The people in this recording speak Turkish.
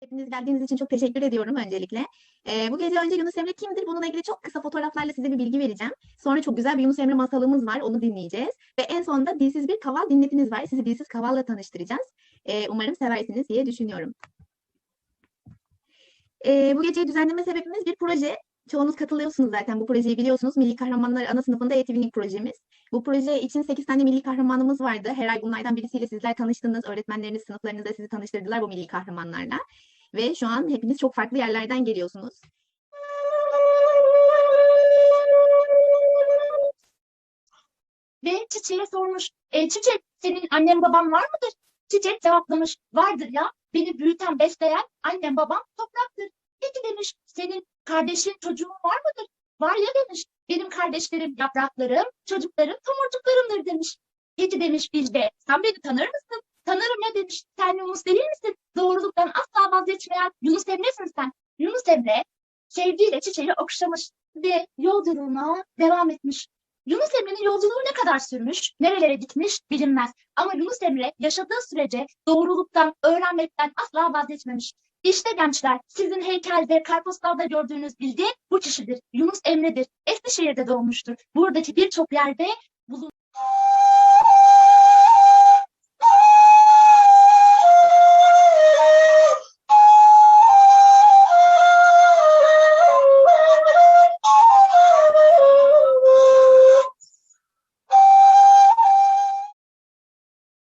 Hepiniz geldiğiniz için çok teşekkür ediyorum öncelikle. Ee, bu gece önce Yunus Emre kimdir? Bununla ilgili çok kısa fotoğraflarla size bir bilgi vereceğim. Sonra çok güzel bir Yunus Emre masalımız var, onu dinleyeceğiz. Ve en sonunda dilsiz bir kaval dinletiniz var. Sizi dilsiz kavalla tanıştıracağız. Ee, umarım seversiniz diye düşünüyorum. Ee, bu geceyi düzenleme sebebimiz bir proje. Çoğunuz katılıyorsunuz zaten bu projeyi biliyorsunuz. Milli Kahramanlar ana sınıfında e projemiz. Bu proje için 8 tane milli kahramanımız vardı. Her ay bunlardan birisiyle sizler tanıştınız. Öğretmenleriniz sınıflarınızda sizi tanıştırdılar bu milli kahramanlarla. Ve şu an hepiniz çok farklı yerlerden geliyorsunuz. Ve çiçeğe sormuş. E, çiçek senin annen baban var mıdır? Çiçek cevaplamış. Vardır ya. Beni büyüten besleyen annem babam topraktır. Peki demiş senin kardeşin çocuğun var mıdır? Var ya demiş. Benim kardeşlerim yapraklarım, çocuklarım tomurcuklarımdır demiş. Peki demiş Bilge sen beni tanır mısın? Tanırım ya demiş. Sen Yunus değil misin? Doğruluktan asla vazgeçmeyen Yunus Emre'sin sen. Yunus Emre sevgiyle çiçeği okşamış ve yolculuğuna devam etmiş. Yunus Emre'nin yolculuğu ne kadar sürmüş, nerelere gitmiş bilinmez. Ama Yunus Emre yaşadığı sürece doğruluktan, öğrenmekten asla vazgeçmemiş. İşte gençler, sizin heykelde, karpostalda gördüğünüz bilgi bu kişidir. Yunus Emre'dir. Eskişehir'de doğmuştur. Buradaki birçok yerde bulun